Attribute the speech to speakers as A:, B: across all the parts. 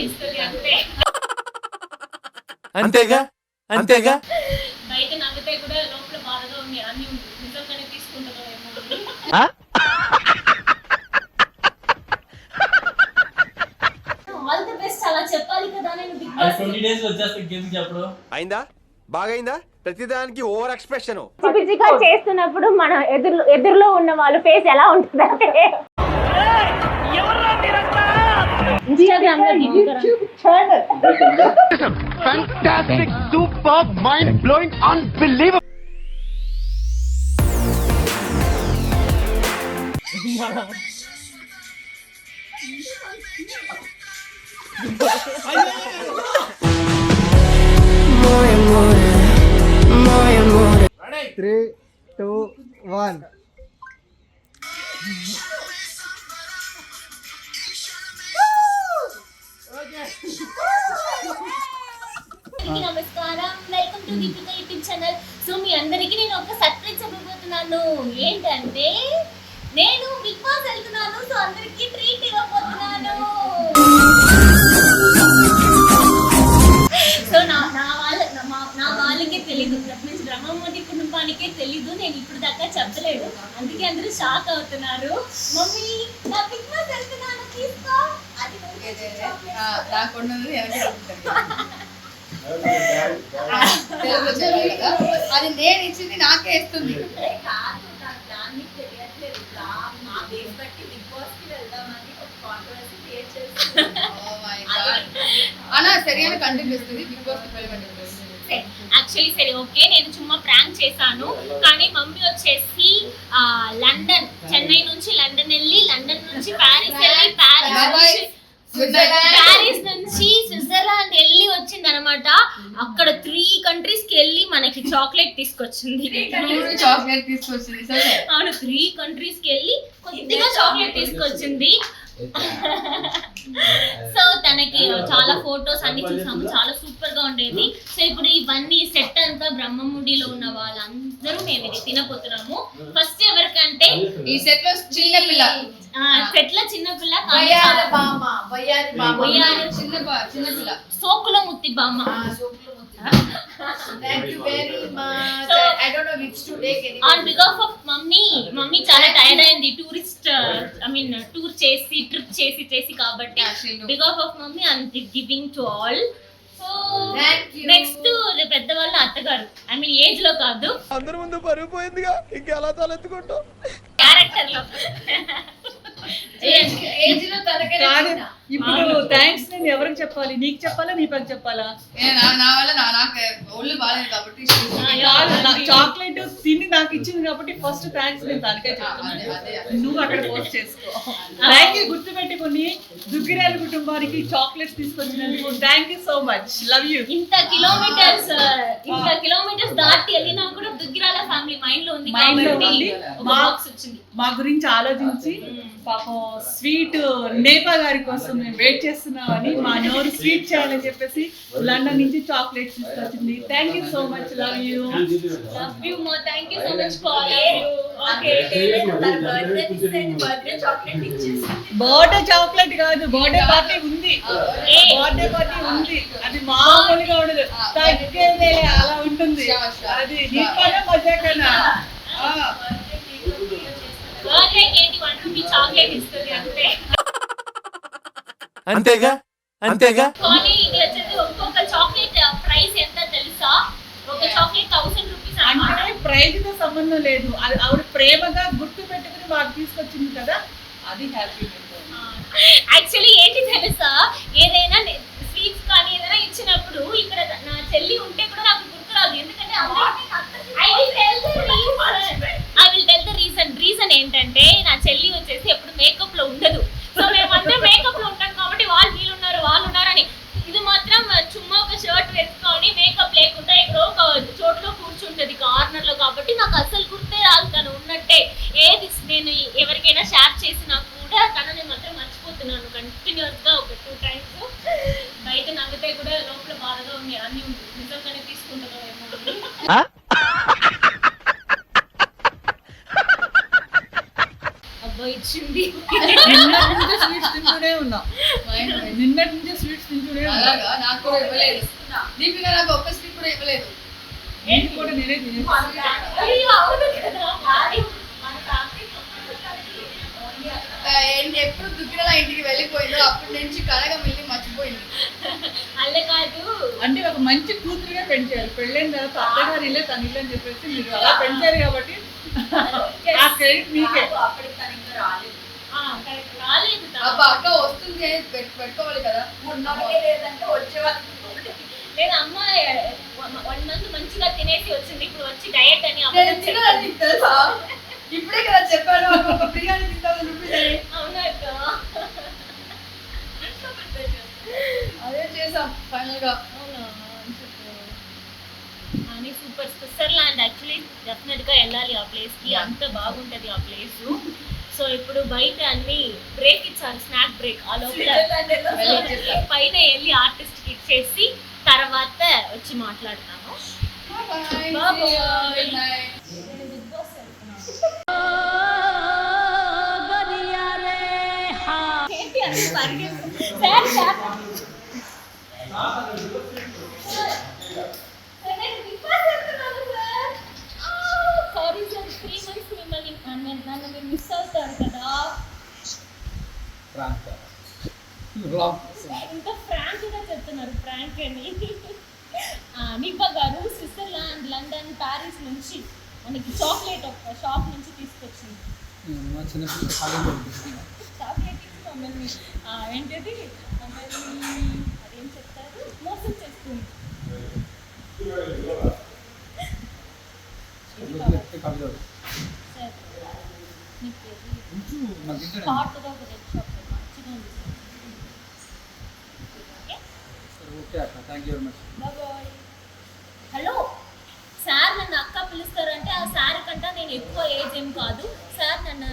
A: ఇస్తుంది అంతే
B: అంతేగా? అంతేగా?
A: బయట నవ్వితే కూడా లోపల బాధగా ఉంది. అన్ని ఉంది. నిజంగానే తీసుకుంటుందో ఏమో ఆల్ ది బెస్ట్ అలా చెప్పాలి కదా నేను బిగ్ బాస్.
C: ట్వంటీ డేస్ వచ్చేస్తా గేమ్ చెప్పడం?
B: అయిందా? బాగైందా? ప్రతిదానికి ఓవర్ ఎక్స్ప్రెషన్.
A: పిచ్చిగా చేస్తున్నప్పుడు మన ఎదురు ఎదురులో ఉన్న వాళ్ళ ఫేస్ ఎలా లో
D: fantastic, superb, mind blowing, unbelievable.
E: Three, two, one.
A: అందరికీ నమస్కారం. Welcome to Deepika YouTube channel so మీ అందరికీ నేను ఒక సర్ప్రైజ్ చెప్పబోతున్నాను. ఏంటంటే నేను బిగ్ బాస్ వెళ్తున్నాను. సో అందరికీ ట్రీట్ ఇవ్వబోతున్నాను. సో నా నా వాళ్ళ నా- వాళ్ళకే తెలీదు. మీన్స్ బ్రహ్మమూర్తి కుటుంబానికే తెలీదు. నేను ఇప్పుడు దాకా చెప్పలేడు అందుకే అందరూ షాక్ అవుతున్నారు. మమ్మీ నా బిగ్ బాస్ వెళ్తున్నాను. తీసుకో అది నువ్వు
F: అది నేను ఇచ్చింది నాకే ఇస్తుంది. అలా బిగ్ బాస్
A: యాక్చువల్లీ సరే ఓకే నేను చుమ్మా ప్రాంక్ చేశాను. కానీ మమ్మీ వచ్చేసి లండన్ చెన్నై నుంచి లండన్ వెళ్ళి లండన్ నుంచి ప్యారిస్ వెళ్ళి ప్యారిస్ ప్యారిస్ నుంచి స్విట్జర్లాండ్ వెళ్ళి వచ్చింది అనమాట అక్కడ త్రీ కంట్రీస్కి వెళ్ళి మనకి చాక్లెట్ తీసుకొచ్చింది.
F: చాక్లెట్ తీసుకొచ్చింది
A: అవును త్రీ కంట్రీస్కి వెళ్ళి కొద్దిగా చాక్లెట్ తీసుకొచ్చింది. సో తనకి చాలా ఫోటోస్ అన్ని చూసాము. చాలా సూపర్గా ఉండేది. సో ఇప్పుడు ఇవన్నీ సెట్ అంతా బ్రహ్మముడిలో ఉన్న వాళ్ళందరూ మేము ఇది తినపోతున్నాము ఫస్ట్ ఎవరికంటే
F: ఈ సెట్లో చిన్న పిల్ల.
A: సెట్ల చిన్న పిల్ల కానీ
F: వయ్యారి బామ్మ బామ్మ.
A: వయ్యారి.
F: చిన్న ప- చిన్న పిల్ల.
A: సోకులో ముత్తి బామ్మ.
F: Thank you very much
A: So-
F: I don't know which to take
A: on because of mummy mummy చాలా టైర్డ్ అయింది. టూరిస్ట్ ఐ మీన్ టూర్ చేసి ట్రిప్ చేసి చేసి కాబట్టి. Because of mummy I'm giving to all so
F: Thank you.
A: Next పెద్దవాళ్ళ అత్తగారు. I mean ఏజ్లో కాదు.
B: అందరి ముందు పరుగు పోయిందిగా. ఇంకెలా తలెత్తుకుంటాం
G: క్యారెక్టర్లో. ఇప్పుడు థ్యాంక్స్ నేను ఎవరికి చెప్పాలి? నీకు చెప్పాలా? నీ పని చెప్పాలా?
F: నా నా వల్ల నా నాకు ఒళ్ళు బాగాలేదు కాబట్టి
G: చాక్లెట్ తిని నాకు ఇచ్చింది కాబట్టి ఫస్ట్ థ్యాంక్స్ నేను తనకే
F: అదే.
G: నువ్వు అక్కడ పోస్ట్ చేసుకో. థ్యాంక్ యూ గుర్తుపెట్టుకుని దుగ్గిరాల కుటుంబానికి chocolates తీసుకొచ్చినందుకు thank you so much. Love you
A: ఇంత కిలోమీటర్స్ ఇంత కిలోమీటర్స్ దాటి వెళ్ళినా కూడా దుగ్గిరాల ఫ్యామిలీ మైండ్లో ఉంది
G: Mind లో ఉంది. మా గురించి ఆలోచించి పాపం స్వీట్ నేపా గారి కోసం మేము వెయిట్ చేస్తున్నామని మా నోరు స్వీట్ చేయాలని చెప్పేసి లండన్ నుంచి చాక్లెట్స్ తీసుకొచ్చింది. Thank you so much love you
A: love you మో thank you so much for birthday chocolate
G: కాదు బర్త్డే పార్టీ ఉంది.
A: ఏ.
G: బర్త్డే పార్టీ ఉంది. అది మామూలుగా ఉండదు. తగ్గేదే అలా ఉంటుంది. అది నీకన్నా మజాకన్నా.
A: ఏంటి వన్ రూపీ చాక్లెట్ ఇస్తుంది అంతే.
B: అంతేగా? అంతేగా?
A: కానీ ఇది వచ్చేసి ఒక్కొక్క చాక్లెట్ ప్రైస్ ఎంత తెలుసా? ఒక చాక్లెట్ థౌసండ్ రూపీస్
G: అంటే తో సంబంధం లేదు. అది ఆవిడ ప్రేమగా గుర్తు పెట్టుకుని మాకు తీసుకొచ్చింది కదా అది హ్యాపీ
A: యాక్చువల్లీ ఏంటి తెలుసా? ఏదైనా స్వీట్స్ కానీ ఏదైనా ఇచ్చినప్పుడు ఇక్కడ నా చెల్లి ఉంటే కూడా నాకు ఎందుకంటే I will tell the reason. I will tell the reason. Reason ఏంటంటే నా చెల్లి వచ్చేసి ఎప్పుడు మేకప్లో ఉండదు సో మేమందరం మేకప్లో ఉంటాం కాబట్టి వాళ్ళు వీళ్ళు ఉన్నారు వాళ్ళు ఉన్నారని ఇది మాత్రం చుమ్మా ఒక షర్ట్ వేసుకొని మేకప్ లేకుండా ఎక్కడో ఒక చోట్లో కూర్చుంటది కార్నర్లో కాబట్టి నాకు అసలు గుర్తే రాదు తను ఉన్నట్టే ఏది నేను ఎవరికైనా షేర్ చేసినా కూడా తనని మాత్రం మర్చిపోతున్నాను కంటిన్యూస్గా ఒక టూ టైమ్స్ బయట నవ్వితే కూడా లోపల బాధగా ఉంది అన్ని ఉంది నిజంగానే తీసుకుంటుందో ఏమో అని. అయ్యో ఇచ్చింది
G: నిన్నటి నుంచి స్వీట్స్ తింటూనే ఉన్నా నిన్నటి నుంచి స్వీట్స్ తింటూనే ఉన్నా
F: అలాగా నాకు కూడా ఇవ్వలేదు దీపిక నాకు ఒక్క స్వీట్ కూడా ఇవ్వలేదు
G: ఏంటి కూడా నేనే తినేసి
A: అయ్యో, అవును కదా. మన family
F: ఏంటి ఎప్పుడు దుగ్గిరల ఇంటికి వెళ్ళిపోయిందో అప్పటి నుంచి కనగ వెళ్ళి మర్చిపోయింది.
A: అల్ల కాదు.
G: అంటే ఒక మంచి కూతురుగా పెంచారు. పెళ్ళైన తర్వాత అత్తగారు ఇల్లే తన ఇల్లు అని చెప్పేసి మీరు అలా పెంచారు కాబట్టి ఆ క్రెడిట్ మీకే.
A: ఆ, correct. రాలేదు తా.
F: అబ్బా అక్క వస్తుంది పెట్టుకోవాలి కదా.
A: నేను అమ్మ వన్ మంత్ మంచిగా తినేసి వచ్చింది. ఇప్పుడు వచ్చి డయట్ అని
F: నేను తెలుసా? ఇప్పుడే కదా చెప్పాను ఒక బిర్యానీ తింటాను రూపీస్? అదే చేసాం
A: ఫైనల్గా. అని సూపర్ స్విట్జర్లాండ్ యాక్చువల్లీ డెఫినెట్గా వెళ్ళాలి ఆ ప్లేస్కి అంత బాగుంటది ఆ ప్లేస్. సో ఇప్పుడు బయట అన్ని బ్రేక్ ఇచ్చారు స్నాక్ బ్రేక్. ఆ లోపల. పైన వెళ్ళి ఆర్టిస్ట్కి ఇచ్చేసి తర్వాత వచ్చి మాట్లాడతాను ఇంకా ఫ్రాంక్గా చెప్తున్నారు ఫ్రాంక్ అని గారు స్విట్జర్లాండ్ లండన్ ప్యారిస్ నుంచి మనకి చాక్లెట్ ఒక షాప్ నుంచి తీసుకొచ్చింది. మమ్మల్ని ఆ, ఏంటిది? మమ్మల్ని అదేం చెప్తారు? మోసం చేస్తుంది. సరే నీకు ఇది బాయ్ హలో సార్ నన్ను అక్క పిలుస్తారంటే ఆ సార్ కంట నేను ఎక్కువ ఏజ్ ఏం కాదు. సార్ నన్ను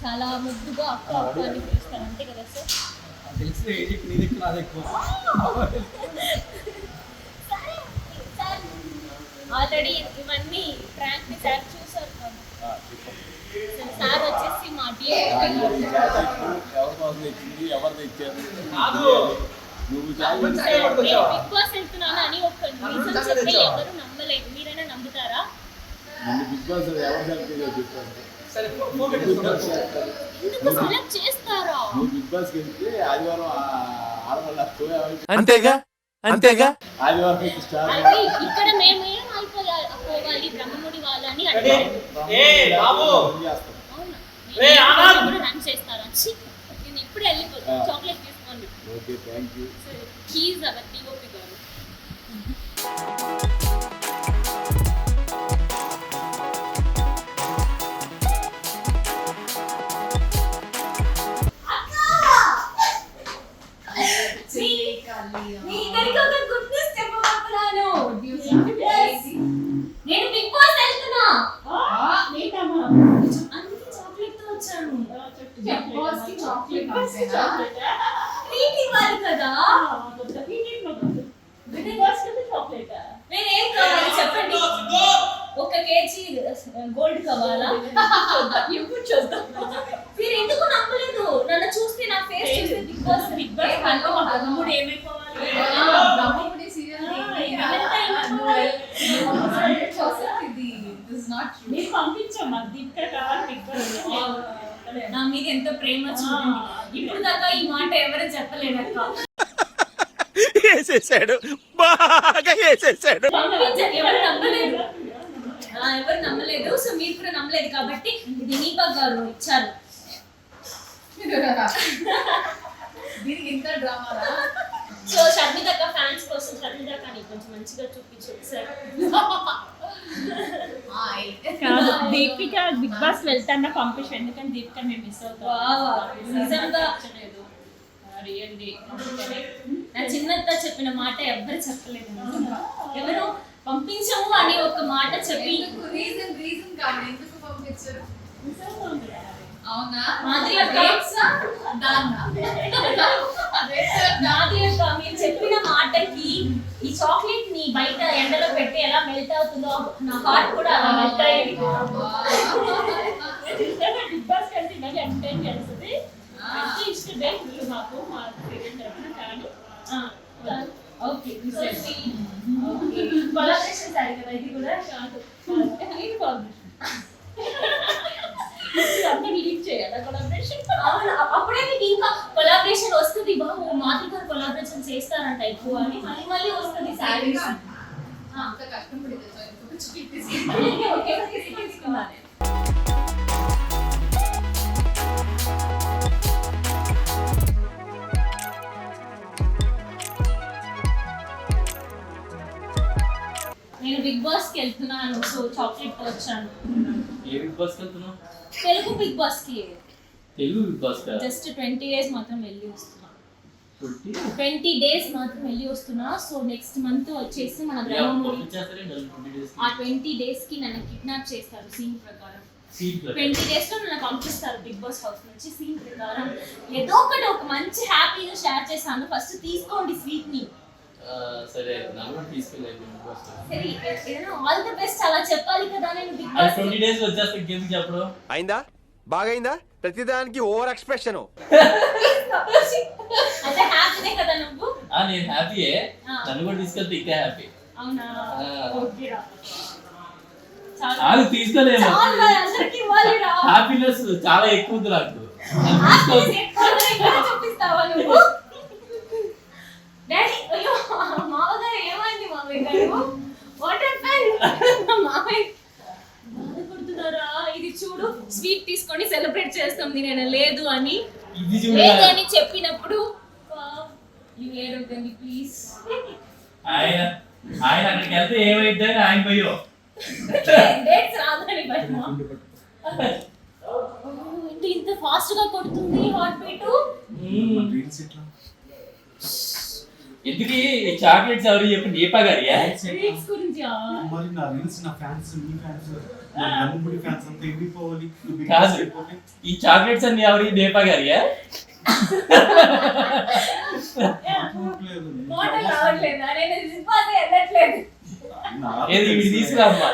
A: చాలా ముద్దుగా అక్క అక్క అని పిలుస్తారు అంతే కదా సార్? సరే సార్ ఆల్రెడీ ఇవన్నీ ప్రాంక్ సార్ చూసారు కదా. సరే, వచ్చేసి మా బిగ్ బాస్ వెళ్తున్నాను అని ఒక రీజన్ చెప్తే ఎవరు నమ్మలేదు. మీరైనా నమ్ముతారా?
H: బిగ్ బాస్ ఆడవాళ్ళ
B: అంతేగా? అంతేగా?
H: ఆదివారం స్టార్
A: అంటే ఇక్కడ మేము బ్రహ్మముడి వాళ్ళని రన్ చేస్తారా నేను ఇప్పుడు వెళ్ళిపోతాను. చాక్లెట్ తీసుకోండి.
H: Okay thank you
A: please our TOP గారు మీ ఇద్దరికి ఒక గుడ్ న్యూస్ చెప్పబోతున్నాను నేను బిగ్ బాస్ వెళ్తున్నా. అందుకే చాక్లెట్. తో వచ్చాను
F: బిగ్ బాస్కి చాక్లెట్. అంతేనా?
A: ట్రీట్ ఇవ్వాలి కదా. నేనేం కావాలి చెప్పండి? ఒక కేజీ గోల్డ్ కావాలా? ఎప్పుడు చూద్దాం. మీరు ఎందుకు నమ్మలేదు? నన్ను చూస్తే నా ఫేస్ చూస్తే బిగ్ బాస్ బిగ్ బాస్ తమ్ముడు ఏమైపోవాలి?
F: బ్రహ్మపుడి.
A: నా మీద ఎంత ప్రేమ చూడండి ఇప్పుడు దాకా ఈ మాట ఎవరు చెప్పలేదక్క
B: వేసేసాడు బాగా వేసేసాడు
A: పంపించండి ఎవరు నమ్మలేదు ఆ, ఎవరు నమ్మలేదు సో మీరు కూడా నమ్మలేదు కాబట్టి ఇది నీపక్ గారు ఇచ్చారు
F: దీనికి ఇంత డ్రామానా
A: సో షర్మితక్క ఫ్యాన్స్ కోసం షర్మితక్కని కొంచెం మంచిగా చూపించు సార్
I: కాదు దీపిక బిగ్ బాస్ వెళ్తాన్న పంపించు ఎందుకంటే దీపిక మేము మిస్ అవుతాం?
A: నిజంగా.
I: రియల్లీ
A: నా చిన్నత్త చెప్పిన మాట ఎవ్వరు చెప్పలేదు. ఎవరు? పంపించము అని ఒక మాట చెప్పి.
F: రీజన్ రీజన్ కాదు. ఎందుకు పంపించారు? అవునా?
A: మీరు చెప్పిన మాటకి ఈ చాక్లెట్ని బయట ఎండలో పెట్టి ఎలా మెల్ట్ అవుతుందో నా హార్ట్ కూడా అలా మెల్ట్ అయ్యేది
I: బిగ్ బాస్ కంటే ఎంటైన్ చేస్తుంది. అంటే ఇష్ట డే ఫుల్ మాకు మా పేరెంట్ తరఫున కానీ. Okay okay. కొలాబరేషన్ సారీ కదా ఇది కూడా కాదు ఇది కొలాబరేషన్ అన్నీ లీడ్ చేయాలి కొలాబరేషన్
A: అవును అప్పుడే మీకు ఇంకా కొలాబరేషన్ వస్తుంది బాబు మాతృగారు కొలాబరేషన్ చేస్తారంట ఎక్కువ అని మళ్ళీ మళ్ళీ వస్తుంది శారీస్
F: అంత
A: నేను బిగ్ బాస్కి వెళ్తున్నాను సో చాక్లెట్ వచ్చాను
C: ఏ బిగ్ బాస్ వెళ్తున్నావు?
A: తెలుగు బిగ్ బాస్కి.
C: తెలుగు బిగ్ బాస్ కా?
A: జస్ట్ ట్వంటీ డేస్ మాత్రం వెళ్ళి వస్తున్నా. ట్వంటీ? డేస్ మాత్రం వెళ్ళి వస్తున్నా. సో నెక్స్ట్ మంత్ వచ్చేసి మన గ్రామంలో ఆ ట్వంటీ డేస్కి నన్ను కిడ్నాప్ చేస్తారు సీన్ ప్రకారం. ట్వంటీ డేస్లో నన్ను పంపిస్తారు బిగ్ బాస్ హౌస్ నుంచి సీన్ ప్రకారం. ఏదో ఒకటి ఒక మంచి హ్యాపీగా షేర్ చేశాను. ఫస్ట్ తీసుకోండి స్వీట్ని.
C: సరే నన్ను డేస్ వచ్చేస్తే గేమ్ చెప్పడం?
B: అయిందా? బాగైందా? ప్రతిదానికి ఓవర్ ఎక్స్ప్రెషన్
A: అంటే హ్యాపీనే కదా నువ్వు?
C: ఆ నేను హ్యాపీయే
A: ఆ.
C: నన్ను కూడా తీసుకెళ్తే ఇంకా హ్యాపీ
A: అవునా?
C: ఆ.
A: ఓకే రా. చాలా
C: అది తీసుకోలేము హ్యాపీనెస్ చాలా ఎక్కువ ఉంది నాకు అది
A: హ్యాపీనెస్
C: తీసుకో-
A: ఎక్కువ ఉందని ఇంకా చూపిస్తావా నువ్వు డాడీ అయ్యో మామగారు బాధపడుతున్నారా ఇది చూడు స్వీట్ తీసుకొని సెలబ్రేట్ చేస్తాం నేను లేదు అని. లేదు అని చెప్పినప్పుడు యు ఏడొద్దండి ప్లీజ్
C: ఆయన ఆయన అక్కడికి వెళ్తే ఏమైంది అని ఆయన పోయో.
A: డేట్స్ రాదని భయమా? ఏంటి ఇంత ఫాస్ట్గా కొడుతుంది హార్ట్ బీట్
C: ఎందుకు? ఈ చాక్లెట్స్ ఎవరు చెప్పి దీపా
H: మరి నా రీల్స్ నా ఫ్యాన్స్ నీ ఫ్యాన్స్ నా నమ్ముడి ఫ్యాన్స్ అంతా ఎగిరిపోవాలి. నువ్వు బిగ్
C: కాదు. ఈ చాక్లెట్స్ అన్ని ఎవరు? దీపా గారియా? ఏది? ఇవి తీసుకురామ్మా.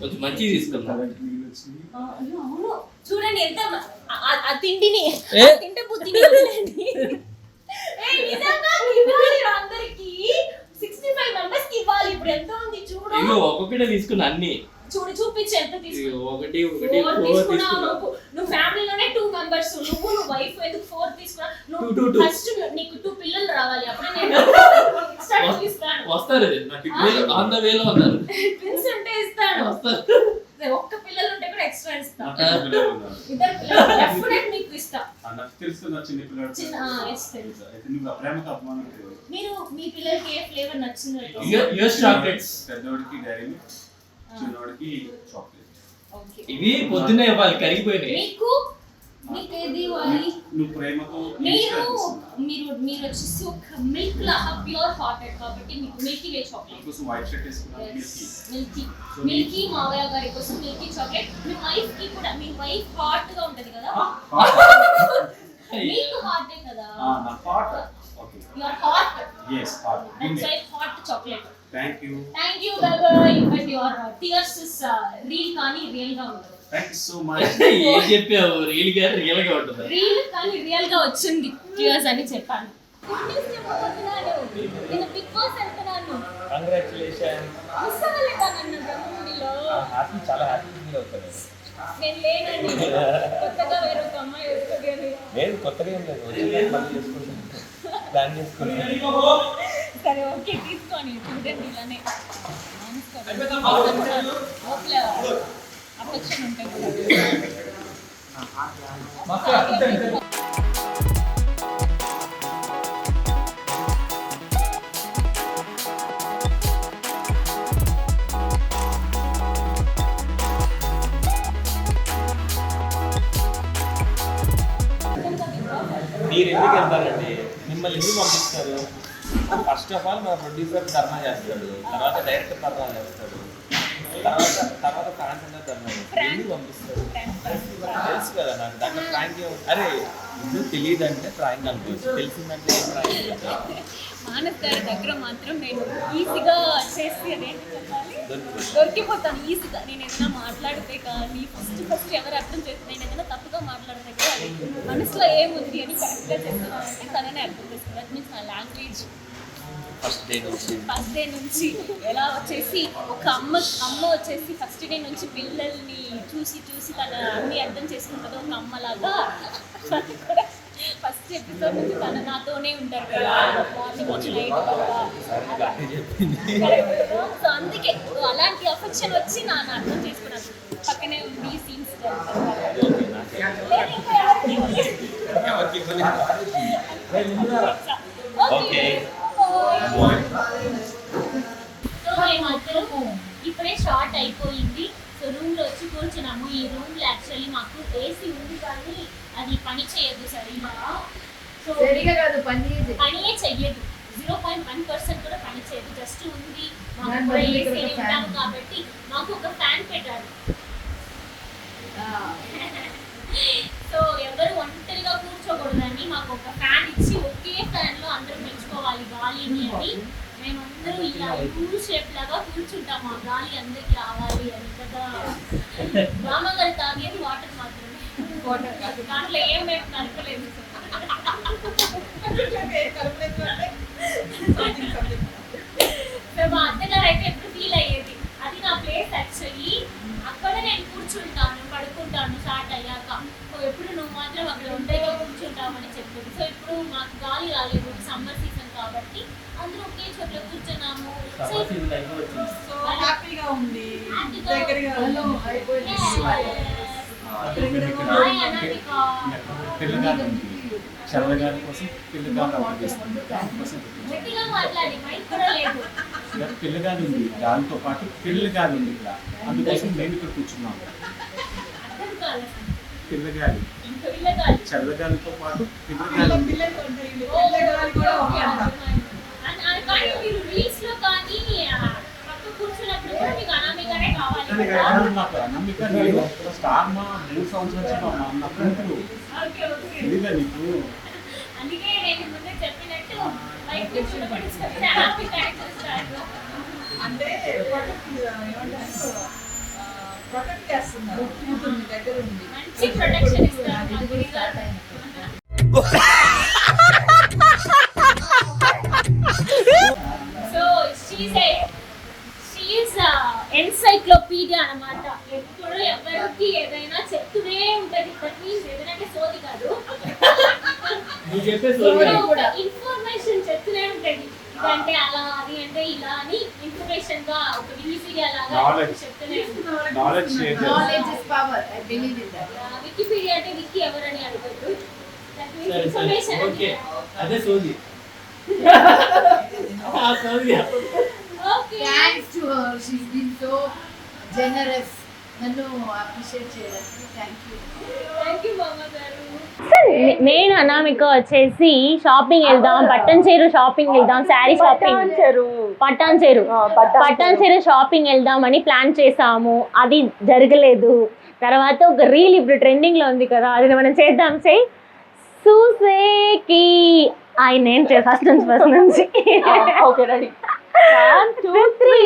C: కొంచెం
A: అయ్యో, అవును. చూడండి ఎంత తిండిని తింటే బుద్ధిని అందరికి? సిక్స్టీ ఫైవ్ మెంబర్స్ ఇవ్వాలి. ఇప్పుడు ఎంత ఉంది
C: ఇవి ఒక్కొక్కటే తీసుకున్నా అన్ని.
A: చూడు చూపించు ఎంత తీసుకున్నావు
C: ఒకటి ఒకటి
A: నువ్వు. ఫ్యామిలీలోనే టూ మెంబర్స్ నువ్వు నువ్వు వైఫ్ ఎందుకు ఫోర్ తీసుకున్నా? నువ్వు. ఫస్ట్ నీకు టూ పిల్లలు రావాలి. అప్పుడే నేను ఇస్తాను
C: వస్తారు ఆన్ ద వేలో
A: ట్విన్స్ ఉంటే ఇస్తాను.
C: వస్తారు
A: ఒక్క పిల్లలు ఉంటే కూడా ఎక్స్ట్రా ఇస్తా.
H: నాకు చిన్న పిల్లలు ఉన్నారు.
A: ఇద్దరు పిల్లలు
H: లేదు.
A: మీరు మీ పిల్లలకి ఏ ఫ్లేవర్ నచ్చిందో
C: చాక్లెట్స్
H: పెద్దోడికి డైరీ మిల్క్ చిన్నోడికి చాక్లెట్
A: ఓకే
C: ఇవి పొద్దున్నే ఇవ్వాలి కరిగిపోయినాయి.
A: మీకు
H: నువ్వు ప్రేమతో
A: మీరు మీరు మీరు వచ్చేసి ఒక మిల్క్ లా ప్యూర్ హార్టెడ్ కాబట్టి మీకు మిల్కీ వే చాక్లెట్
H: కోసం వైట్ షర్ట్ వేసుకున్నాను మిల్కీ
A: మిల్కీ మావయ్య గారి కోసం మిల్కీ చాక్లెట్ మీ వైఫ్కి కూడా మీ వైఫ్ హాట్గా ఉంటది కదా? మీకు హార్టే కదా?
H: నా hot okay
A: you are hot
H: yes hot
A: that's why hot chocolate
H: thank you
A: thank you bye bye but your tears is reel కానీ రియల్గా ఉండదు
H: థ్యాంక్ సో మచ్
C: ఏం చెప్పావు? రియల్గా రియల్గా ఉంటుంది
A: కానీ రియల్గా వచ్చింది. టీయర్స్ అని చెప్పాను. నేను బిగ్ బాస్ వెళ్తున్నాను
J: కంగ్రాచులేషన్
A: మిస్ అవ్వలేదా నన్ను బ్రహ్మముడిలో
J: హ్యాపీ చాలా హ్యాపీ ఫీల్ అవుతుంది
A: నేను లేనండి. కొత్తగా వేరే ఒక అమ్మాయి వస్తుంది. అని
J: లేదు కొత్తగా ఏం లేదు. వచ్చిందని మళ్ళీ చేసుకుంటాను ప్లాన్ చేసుకుంటాను
A: సరే ఓకే తీసుకొని చూడండి ఇలానే. అఫెక్షన్ ఉంటాయి
J: మీరు ఎందుకు వెళ్తారండి మిమ్మల్ని ఎందుకు పంపిస్తారు? ఫస్ట్ ఆఫ్ ఆల్ మా ప్రొడ్యూసర్ ధర్నా చేస్తాడు. తర్వాత డైరెక్టర్ ధర్నా చేస్తాడు. తర్వాత తర్వాత ఫ్యాన్స్ అందరూ ధర్నా చేస్తారు ఎందుకు పంపిస్తారు తెలుసు కదా నాకు దాంట్లో ప్రాంక్ అరే ఎందుకు తెలియదు అంటే ప్రాంక్ అనుకోవచ్చు. తెలిసిందంటే
A: మానస్ గారి దగ్గర మాత్రం నేను ఈజీగా చేసి అదేంటి చెప్పాలి. దొరికిపోతాను ఈజీగా. నేను ఏదైనా మాట్లాడితే కానీ ఫస్ట్ ఫస్ట్ ఎవరు అర్థం చేస్తే నేను ఏదైనా తప్పుగా మాట్లాడితే అది మనసులో ఏముంది అని కరెక్ట్గా చెప్తున్నానంటే తననే అర్థం చేసుకున్నాను మీన్స్ నా లాంగ్వేజ్
J: ఫస్ట్ డే నుంచి.
A: ఫస్ట్ డే నుంచి ఎలా వచ్చేసి ఒక అమ్మ అమ్మ వచ్చేసి ఫస్ట్ డే నుంచి పిల్లల్ని చూసి చూసి తన అన్ని అర్థం చేసుకుంటుంది. ఒక అమ్మలాగా ఫస్ట్ ఎపిసోడ్ నుంచి తన నాతోనే ఉంటారు కదా. మార్నింగ్ నైట్ సో అందుకే అలాంటి అఫెక్షన్ వచ్చి నా అర్థం చేసుకున్నాను పక్కనే ఉంది సీన్స్. ఓకే. సో మేమందరము ఇప్పుడే షార్ట్ అయిపోయింది. సో రూమ్లో వచ్చి కూర్చున్నాము. ఈ రూమ్లో యాక్చువల్లీ మాకు ఏసీ ఉంది కానీ అది పని చేయదు సరిగా. సో
F: సరిగా కాదు పని
A: పనియే చెయ్యదు. జీరో పాయింట్ వన్ పర్సెంట్ కూడా పని చేయదు. జస్ట్ ఉంది. మాకు ఏసీ
F: ఒక
A: ఉంటాము. కాబట్టి మాకు ఒక ఫ్యాన్ పెట్టారు సో ఎవరు ఒంటరిగా కూర్చోకూడదని మాకు ఒక ఫ్యాన్ ఇచ్చి ఒకే ఫ్యాన్లో అందరూ పెంచుకోవాలి గాలిని అని మేమందరూ ఇలా యూ షేప్ లాగా కూర్చుంటాం. ఆ గాలి అందరికి రావాలి అని కదా. రామ గారు తాగేది వాటర్ మాత్రమే. వాటర్ కాదు. దాంట్లో ఏం మేము కలపలేదు సో మా అత్తగారు అయితే ఎప్పుడు ఫీల్ అయ్యేది అది నా ప్లేస్ యాక్చువల్లీ అక్కడ నేను కూర్చుంటాను పడుకుంటాను స్టార్ట్ అయ్యాక సో ఎప్పుడు నువ్వు మాత్రం అక్కడ ఒంటరిగా కూర్చుంటామని చెప్పేది సో ఇప్పుడు మాకు గాలి రాలేదు సమ్మర్ సీజన్ కాబట్టి కూర్చున్నాము.
G: హ్యాపీగా ఉంది. దగ్గరగా
H: పిల్లగాడు చల్లగాలి కోసం పిల్లగాడు దానికోసం పిల్లగాలి ఉంది. దాంతో పాటు పిల్లగాలి ఉంది ఇక్కడ. అందుకోసం మేము ఇక్కడ కూర్చున్నాము పిల్లగాలి చల్లగాలితో పాటు పిల్లగాలి స్టార్ మా మూడు సంవత్సరాలు నా కూతురు. తెలీదా నీకు?
A: అందుకే నేను ముందే చెప్పినట్టు చూస్తారు
G: అంటే ప్రొటెక్ట్ చేస్తున్నారు కూతుర్ని దగ్గర ఉంది
A: మంచి ప్రొటెక్షన్ ఇస్తారు. So she's a she's encyclopedia అన్నమాట. ఎప్పుడు ఎవరికి ఏదైనా చెప్తూనే ఉంటది. దట్ మీన్స్ ఏదైనా అంటే సోది కాదు. ఇన్ఫర్మేషన్ చెప్తూనే ఉంటది. ఇదంటే అలా అది అంటే ఇలా అని ఇన్ఫర్మేషన్గా ఒక వికీపీడియా లాగా. చెప్తూనే ఉంటుంది.
H: Knowledge share
F: knowledge is power I believe in that
A: Wikipedia అంటే వికీ ఎవరని అడగద్దు. దట్ మీన్స్ ఇన్ఫర్మేషన్
C: ఓకే అదే సోది.
F: Thanks to her she been so generous నన్ను అప్రిషియేట్ చేయడానికి థ్యాంక్ యూ
A: థ్యాంక్ యూ మామ గారు
K: నేను అనామిక వచ్చేసి షాపింగ్ వెళ్దాం పట్టన్ చెరు షాపింగ్ వెళ్దాం శారీ షాపింగ్ పట్టాన్ చెరు పట్టాన్ చెరు షాపింగ్ వెళ్దామని ప్లాన్ చేసాము. అది జరగలేదు. తర్వాత ఒక రీల్ ఇప్పుడు ట్రెండింగ్లో ఉంది కదా అది మనం చేద్దాం. సే సూసేకి ఆయన ఏం ఫస్ట్ నుంచి? ఫస్ట్ నుంచి
G: ఓకే రెడీ
K: టూ త్రీ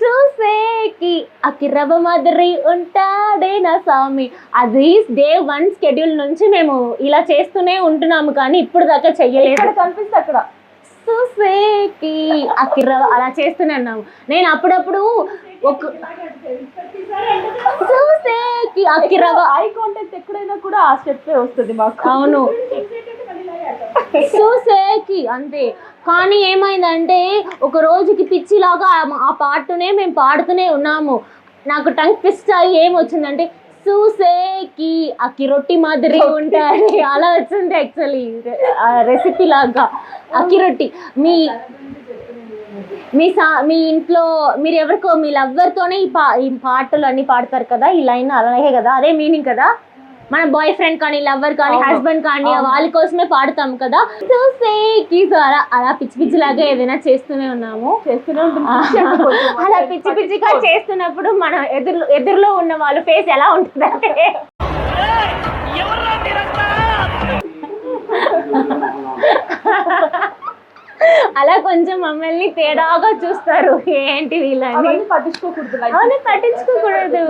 K: సూసేకి అకిరవ మాదిరి ఉంటాడే నా స్వామి అది డే వన్ స్కెడ్యూల్ నుంచి మేము ఇలా చేస్తూనే ఉంటున్నాము కానీ ఇప్పుడు దాకా చెయ్యలేదు. కనిపిస్తే అక్కడ. సూసేకి అకిరవ అలా చేస్తూనే ఉన్నాము. నేను అప్పుడప్పుడు ఒక
G: ఐ కాంటాక్ట్ ఎక్కడైనా కూడా ఆ స్టెప్ వస్తుంది మాకు.
K: అవును. చూసేకి అంతే. కానీ ఏమైందంటే ఒక రోజుకి పిచ్చిలాగా ఆ- పాటనే మేము పాడుతూనే ఉన్నాము. నాకు టంగ్ ట్విస్ట్ అయ్యి ఏమొచ్చిందంటే చూసేకి అక్కి రొట్టి మాదిరి ఉంటాయి అలా వచ్చింది యాక్చువల్లీ రెసిపీ లాగా. అక్కి రొట్టి. మీ మీ సా మీ ఇంట్లో మీరు ఎవరికో మీ లవ్వర్తోనే ఈ పా ఈ పాటలు అన్ని పాడతారు కదా ఈ లైన్ అలాగే కదా అదే మీనింగ్ కదా? మన బాయ్ ఫ్రెండ్ కానీ లవ్వర్ కానీ హస్బెండ్ కానీ వాళ్ళ కోసమే పాడతాం కదా? అలా అలా పిచ్చి పిచ్చి లాగా ఏదైనా చేస్తూనే ఉన్నాము. చేస్తూనే అలా పిచ్చి పిచ్చిగా చేస్తున్నప్పుడు మన ఎదురు ఎదురులో ఉన్న వాళ్ళ ఫేస్ ఎలా ఉంటుందంటే?
A: అలా కొంచెం మమ్మల్ని తేడాగా చూస్తారు. ఏంటి వీళ్ళని?
K: పట్టించుకోకూడదు.
A: పట్టించుకోకూడదు.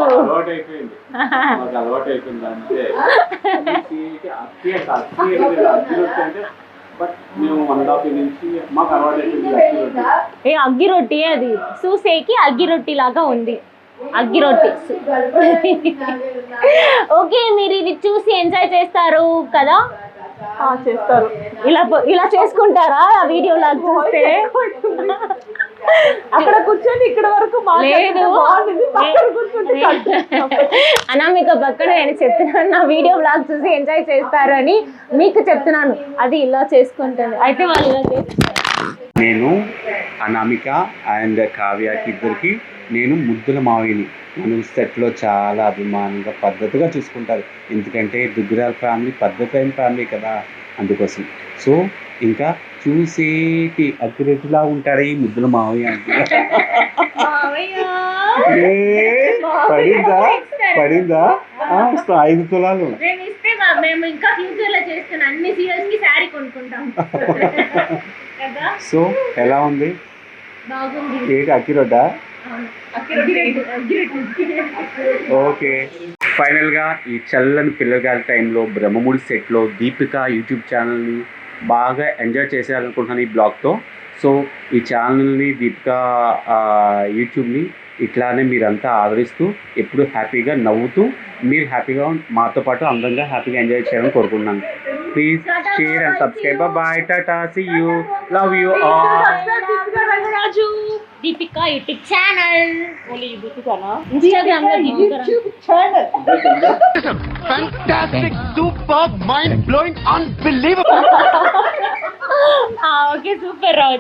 A: ఏ అగ్గి రొట్టి అది. చూసేకి అగ్గి రొట్టి లాగా ఉంది. అగ్గి రొట్టి. ఓకే మీరు ఇది చూసి ఎంజాయ్ చేస్తారు కదా?
K: చేస్తారు.
A: ఇలా ఇలా చేసుకుంటారా ఆ వీడియో లాగా చూస్తే?
K: అక్కడ కూర్చొని ఇక్కడ వరకు
A: లేదు.
K: మాట్లాడితే బాగుంటుంది. పక్కన కూర్చుంటే కష్టం.
A: అనామిక పక్కన నేను చెప్తున్నాను నా వీడియో బ్లాగ్ చూసి ఎంజాయ్ చేస్తారు అని మీకు చెప్తున్నాను. అది ఇలా చేసుకుంటుంది. అయితే వాళ్ళు ఇలా చేస్తారు
H: నేను అనామిక అండ్ కావ్యకి ఇద్దరికి నేను ముద్దుల మావిని. నన్ను సెట్లో చాలా అభిమానంగా పద్ధతిగా చూసుకుంటారు. ఎందుకంటే దుగ్గురాల ఫ్యామిలీ పద్ధతి అయిన ఫ్యామిలీ కదా అందుకోసం. సో ఇంకా చూసేటి అగ్గిరెట్టులా ఉంటాడు ఈ ముద్దుల మావయ్య! పడిందా? పడిందా? ఐదు తులాలు.
A: మేము ఇస్తే మా- మేము ఇంకా ఫ్యూచర్లో చేస్తున్న అన్ని సీరియల్స్కి శారీ కొనుక్కుంటాం. కదా?
H: సో ఎలా ఉంది?
A: బాగుంది.
H: ఏంటి అక్కిరొడ్డా. ఓకే. ఫైనల్గా ఈ చల్లని పిల్లగారి టైంలో బ్రహ్మముడి సెట్లో దీపిక యూట్యూబ్ ఛానల్ని బాగా ఎంజాయ్ చేసేయాలనుకుంటున్నాను ఈ బ్లాగ్తో. సో ఈ ఛానల్ని దీపిక యూట్యూబ్ని ఇట్లానే మీరంతా ఆదరిస్తూ ఎప్పుడు హ్యాపీగా నవ్వుతూ మీరు హ్యాపీగా మాతో పాటు అందంగా హ్యాపీగా ఎంజాయ్ చేయాలని కోరుకుంటున్నాను. Please share and subscribe bye tata see you love you all
K: Raju
A: Deepika YouTube channel
K: only యూట్యూబ్నా
A: ఇన్స్టాగ్రామ్లో Deepika
K: YouTube channel
D: Fantastic, superb, mind blowing, unbelievable.
A: Okay super Raj